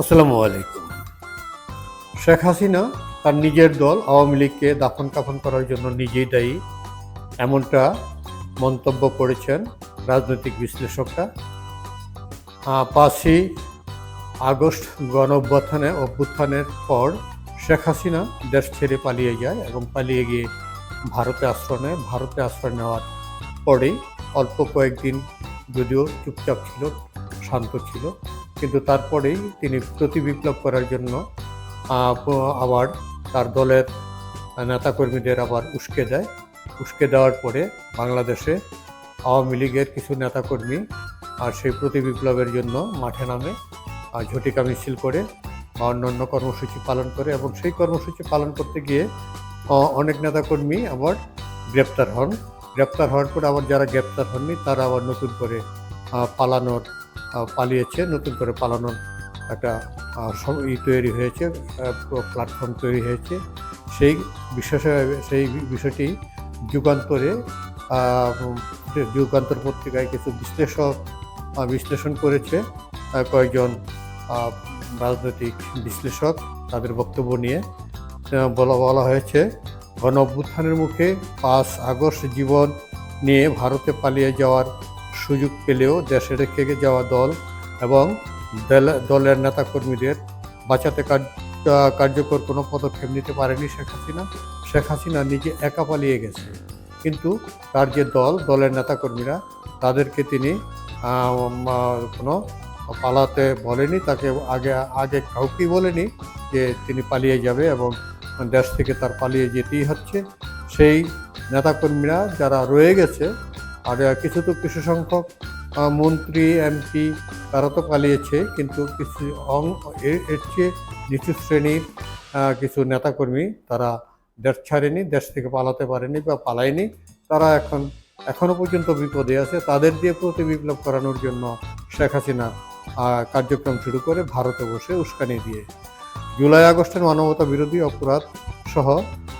আসসালামু আলাইকুম। শেখ হাসিনা তার নিজের দল আওয়ামী লীগকে দাফন কাফন করার জন্য নিজেই দায়ী। এমনটা মন্তব্য করেছেন রাজনৈতিক বিশ্লেষকরা। পাঁচই আগস্ট গণ অভ্যুত্থানে অভ্যুত্থানের পর শেখ হাসিনা দেশ ছেড়ে পালিয়ে যায় এবং পালিয়ে গিয়ে ভারতে আশ্রয় নেয়। ভারতে আশ্রয় নেওয়ার পরেই অল্প কয়েকদিন যদিও চুপচাপ ছিল, শান্ত ছিল। কিন্তু তারপরেই তিনি প্রতি বিপ্লব করার জন্য আবার তার দলের নেতাকর্মীদের আবার উস্কে দেয়। উস্কে দেওয়ার পরে বাংলাদেশে আওয়ামী লীগের কিছু নেতাকর্মী আর সেই প্রতি বিপ্লবের জন্য মাঠে নামে আর ঝটিকা মিছিল করে বা অন্যান্য কর্মসূচি পালন করে এবং সেই কর্মসূচি পালন করতে গিয়ে অনেক নেতাকর্মী আবার গ্রেপ্তার হন। গ্রেপ্তার হওয়ার পরে আবার যারা গ্রেপ্তার হননি, তারা আবার নতুন করে পালানোর পালিয়েছে, নতুন করে পালানোর একটা ই তৈরি হয়েছে প্ল্যাটফর্ম তৈরি হয়েছে। সেই বিশেষ সেই বিষয়টি যুগান্তরে যুগান্তর পত্রিকায় কিছু বিশ্লেষক বিশ্লেষণ করেছে কয়েকজন রাজনৈতিক বিশ্লেষক তাদের বক্তব্য নিয়ে বলা বলা হয়েছে গণ অভ্যুত্থানের মুখে পাঁচ আগস্ট জীবন নিয়ে ভারতে পালিয়ে যাওয়ার সুযোগ পেলেও দেশে রেখে যাওয়া দল এবং দল- দলের নেতাকর্মীদের বাঁচাতে কার্যকর কোনো পদক্ষেপ নিতে পারেনি শেখ হাসিনা। শেখ হাসিনা নিজে একা পালিয়ে গেছে। কিন্তু তার যে দল, দলের নেতাকর্মীরা, তাদেরকে তিনি কোনো পালাতে বলেনি, তাকে আগে আগে কাউকেই বলেনি যে তিনি পালিয়ে যাবে এবং দেশ থেকে তার পালিয়ে যেতেই হচ্ছে। সেই নেতাকর্মীরা যারা রয়ে গেছে আর কিছু তো কিছু সংখ্যক মন্ত্রী, এমপি, তারা তো পালিয়েছে, কিন্তু কিছু এর চেয়ে নিচু শ্রেণির কিছু নেতাকর্মী তারা দেশ ছাড়েনি, দেশ থেকে পালাতে পারেনি বা পালায়নি। তারা এখন এখনও পর্যন্ত বিপদে আছে। তাদের দিয়ে প্রতি বিপ্লব করানোর জন্য শেখ হাসিনা কার্যক্রম শুরু করে ভারতে বসে উস্কানি দিয়ে। জুলাই আগস্টের মানবতা বিরোধী অপরাধ সহ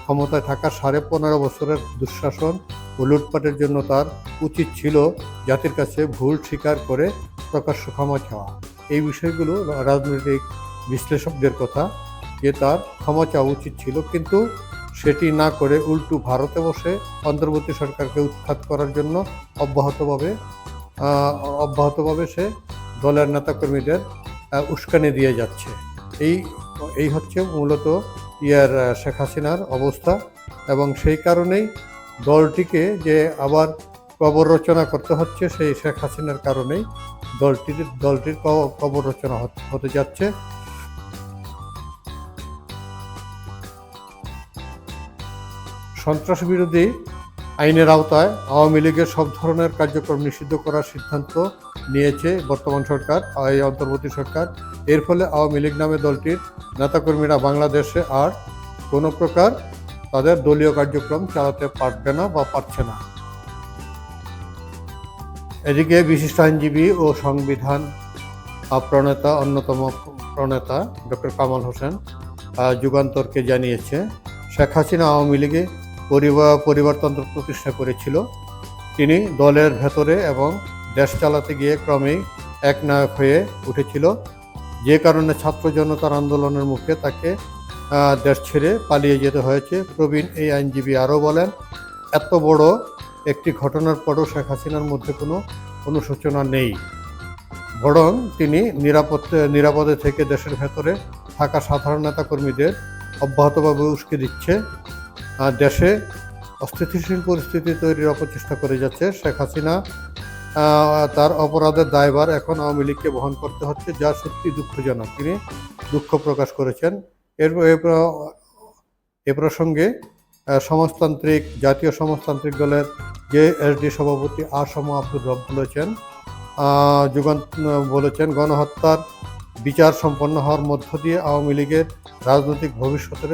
ক্ষমতায় থাকা সাড়ে পনেরো বছরের দুঃশাসন ও লুটপাটের জন্য তার উচিত ছিল জাতির কাছে ভুল স্বীকার করে প্রকাশ্য ক্ষমা চাওয়া। এই বিষয়গুলো রাজনৈতিক বিশ্লেষকদের কথা যে তার ক্ষমা চাওয়া উচিত ছিল, কিন্তু সেটি না করে উল্টু ভারতে বসে অন্তর্বর্তী সরকারকে উৎখাত করার জন্য অব্যাহতভাবে অব্যাহতভাবে সে দলের নেতাকর্মীদের উস্কানি দিয়ে যাচ্ছে। এই এই হচ্ছে মূলত ইয়ার শেখ হাসিনার অবস্থা এবং সেই কারণেই দলটিকে যে আবার কবর রচনা করতে হচ্ছে সেই শেখ হাসিনার কারণেই দলটির দলটির কবর রচনা হতে যাচ্ছে। সন্ত্রাস বিরোধী আইনের আওতায় আওয়ামী লীগের সব ধরনের কার্যক্রম নিষিদ্ধ করার সিদ্ধান্ত নিয়েছে বর্তমান সরকার, এই অন্তর্বর্তী সরকার। এর ফলে আওয়ামী লীগ নামে দলটির নেতাকর্মীরা বাংলাদেশে আর কোনো প্রকার তাদের দলীয় কার্যক্রম চালাতে পারবে না বা পারছে না। এদিকে বিশিষ্ট আইনজীবী ও সংবিধান প্রণেতা অন্যতম প্রণেতা ডক্টর কামাল হোসেন যুগান্তরকে জানিয়েছে, শেখ হাসিনা আওয়ামী লীগে পরিবার পরিবারতন্ত্র প্রতিষ্ঠা করেছিল। তিনি দলের ভেতরে এবং দেশ চালাতে গিয়ে ক্রমেই একনায়ক হয়ে উঠেছিল। যে কারণে ছাত্র জনতার আন্দোলনের মুখে তাকে দেশ ছেড়ে পালিয়ে যেতে হয়েছে। প্রবীণ এই আইনজীবী আরও বলেন, এত বড় একটি ঘটনার পরও শেখ হাসিনার মধ্যে কোনো অনুশোচনা নেই। বরং তিনি নিরাপদ নিরাপদে থেকে দেশের ভেতরে থাকা সাধারণ নেতাকর্মীদের অব্যাহতভাবে উস্কে দিচ্ছে। দেশে অস্থিতিশীল পরিস্থিতি তৈরির অপচেষ্টা করে যাচ্ছে শেখ হাসিনা। তার অপরাধের দায়ভার এখন আওয়ামী লীগকে বহন করতে হচ্ছে, যা সত্যি দুঃখজনক। তিনি দুঃখ প্রকাশ করেছেন। এর এ প্রসঙ্গে সমাজতান্ত্রিক জাতীয় সমাজতান্ত্রিক দলের যে এসডি সভাপতি আসম আব্দুর রব বলেছেন আহ, যুগান্ত বলেছেন গণহত্যার বিচার সম্পন্ন হওয়ার মধ্য দিয়ে আওয়ামী লীগের রাজনৈতিক ভবিষ্যতের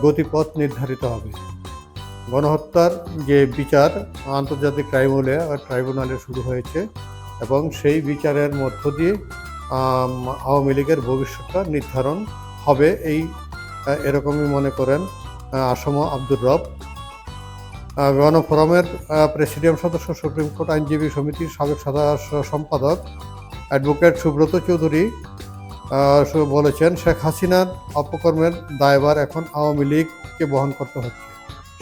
গতিপথ নির্ধারিত হবে। গণহত্যার যে বিচার আন্তর্জাতিক ট্রাইব্যুনালে ট্রাইব্যুনালে শুরু হয়েছে এবং সেই বিচারের মধ্য দিয়ে আওয়ামী লীগের ভবিষ্যৎটা নির্ধারণ হবে এই এরকমই মনে করেন আসম আব্দুর রব। গণফোরামের প্রেসিডিয়াম সদস্য, সুপ্রিম কোর্ট আইনজীবী সমিতির সাবেক সম্পাদক অ্যাডভোকেট সুব্রত চৌধুরী বলেছেন, শেখ হাসিনার অপকর্মের দায়ভার এখন আওয়ামী লীগকে বহন করতে হচ্ছে।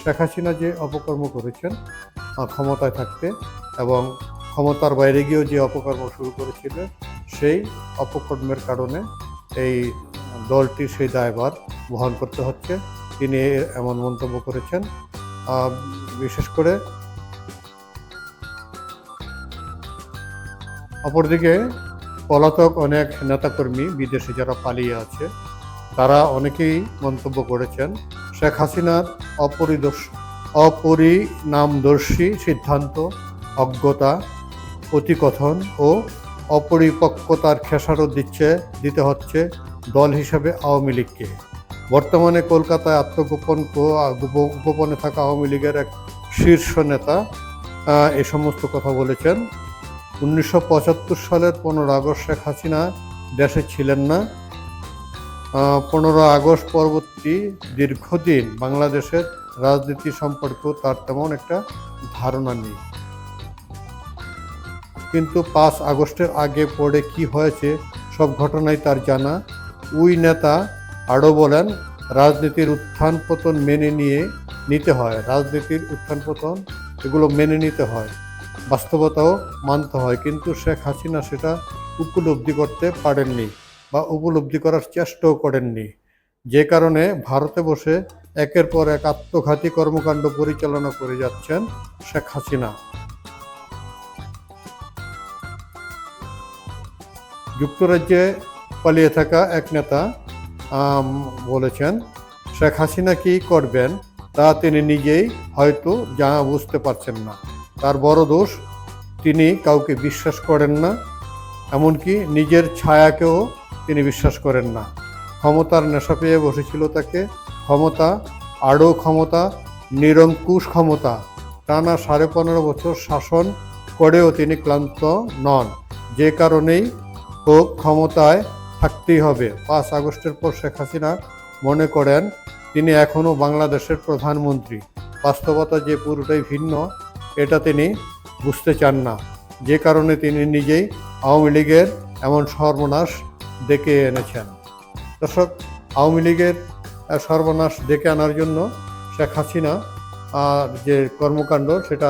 শেখ হাসিনা যে অপকর্ম করেছেন ক্ষমতায় থাকতে এবং ক্ষমতার বাইরে গিয়েও যে অপকর্ম শুরু করেছিলেন সেই অপকর্মের কারণে এই দলটি সেই দায়ভার বহন করতে হচ্ছে। তিনি এমন মন্তব্য করেছেন। বিশেষ করে অপরদিকে পলাতক অনেক নেতাকর্মী, বিদেশে যারা পালিয়ে আছে, তারা অনেকেই মন্তব্য করেছেন। শেখ হাসিনার অপরিদর্শ, অপরিণামদর্শী সিদ্ধান্ত, অজ্ঞতা অতিকথন ও অপরিপক্কতার খেসারত দিচ্ছে, দিতে হচ্ছে দল হিসাবে আওয়ামী লীগকে। বর্তমানে কলকাতায় আত্মগোপন গোপনে থাকা আওয়ামী লীগের এক শীর্ষ নেতা এ সমস্ত কথা বলেছেন। উনিশশো পঁচাত্তর সালের পনেরো আগস্ট শেখ হাসিনা দেশে ছিলেন না। পনেরো আগস্ট পরবর্তী দীর্ঘদিন বাংলাদেশের রাজনীতি সম্পর্কেও তার তেমন একটা ধারণা নেই। কিন্তু পাঁচ আগস্টের আগে পরে কি হয়েছে সব ঘটনাই তার জানা। ওই নেতা আরও বলেন, রাজনীতির উত্থান পতন মেনে নিয়ে নিতে হয়। রাজনীতির উত্থান পতন এগুলো মেনে নিতে হয়। বাস্তবতাও মানতে হয়। কিন্তু শেখ হাসিনা সেটা উপলব্ধি করতে পারেননি বা উপলব্ধি করার চেষ্টাও করেননি। যে কারণে ভারতে বসে একের পর এক আত্মঘাতী কর্মকাণ্ড পরিচালনা করে যাচ্ছেন শেখ হাসিনা। যুক্তরাজ্যে পালিয়ে থাকা এক নেতা বলেছেন, শেখ হাসিনা কি করবেন তা তিনি নিজেই হয়তো যা বুঝতে পারছেন না। তার বড় দোষ, তিনি কাউকে বিশ্বাস করেন না, এমনকি নিজের ছায়াকেও তিনি বিশ্বাস করেন না। ক্ষমতার নেশা পেয়ে বসেছিল তাকে ক্ষমতা, আরও ক্ষমতা, নিরঙ্কুশ ক্ষমতা। টানা সাড়ে পনেরো বছর শাসন করেও তিনি ক্লান্ত নন। যে কারণেই হোক ক্ষমতায় থাকতেই হবে। পাঁচ আগস্টের পর শেখ হাসিনা মনে করেন তিনি এখনও বাংলাদেশের প্রধানমন্ত্রী। বাস্তবতা যে পুরোটাই ভিন্ন, এটা তিনি বুঝতে চান না। যে কারণে তিনি নিজেই আওয়ামী লীগের এমন সর্বনাশ ডেকে এনেছেন। দর্শক, আওয়ামী লীগের সর্বনাশ ডেকে আনার জন্য শেখ হাসিনা যে কর্মকাণ্ড, সেটা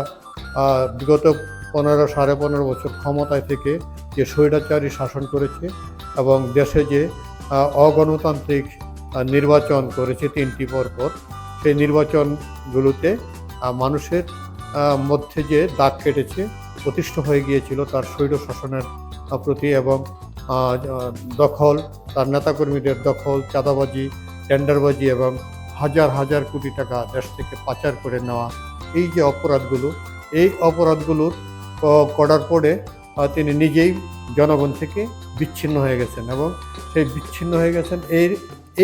বিগত পনেরো সাড়ে পনেরো বছর ক্ষমতায় থেকে যে স্বৈরাচারী শাসন করেছে এবং দেশে যে অগণতান্ত্রিক নির্বাচন করেছে তিনটি পরপর, সেই নির্বাচনগুলোতে মানুষের মধ্যে যে দাগ কেটেছে, প্রতিষ্ঠ হয়ে গিয়েছিল তার স্বৈর শাসনের প্রতি এবং দখল, তার নেতাকর্মীদের দখল, চাঁদাবাজি, টেন্ডারবাজি এবং হাজার হাজার কোটি টাকা দেশ থেকে পাচার করে নেওয়া, এই যে অপরাধগুলো, এই অপরাধগুলোর করার পরে তিনি নিজেই জনগণ থেকে বিচ্ছিন্ন হয়ে গেছেন এবং সেই বিচ্ছিন্ন হয়ে গেছেন। এই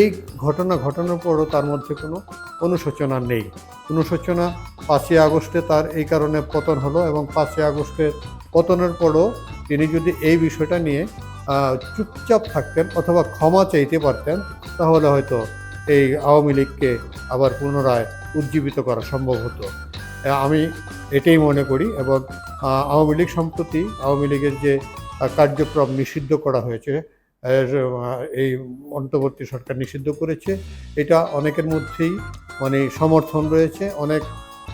এই ঘটনা ঘটানোর পরও তার মধ্যে কোনো অনুশোচনা নেই। অনুশোচনা পাঁচই আগস্টে তার এই কারণে পতন হলো এবং পাঁচই আগস্টের পতনের পরও তিনি যদি এই বিষয়টা নিয়ে চুপচাপ থাকতেন অথবা ক্ষমা চাইতে পারতেন, তাহলে হয়তো এই আওয়ামী লীগকে আবার পুনরায় উজ্জীবিত করা সম্ভব হতো। আমি এটাই মনে করি এবং আওয়ামী লীগ সম্প্রতি, আওয়ামী লীগের যে কার্যক্রম নিষিদ্ধ করা হয়েছে। এই অন্তর্বর্তী সরকার নিষিদ্ধ করেছে। এটা অনেকের মধ্যেই মানে সমর্থন রয়েছে। অনেক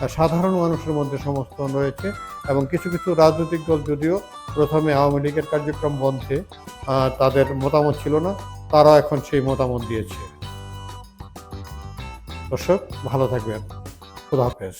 সাধারণ মানুষের মধ্যে সমর্থন রয়েছে এবং কিছু কিছু রাজনৈতিক দল যদিও প্রথমে আওয়ামী লীগের কার্যক্রম বন্ধে তাদের মতামত ছিল না। তারা এখন সেই মতামত দিয়েছে। দর্শক, ভালো থাকবেন। খুদা হাফেজ।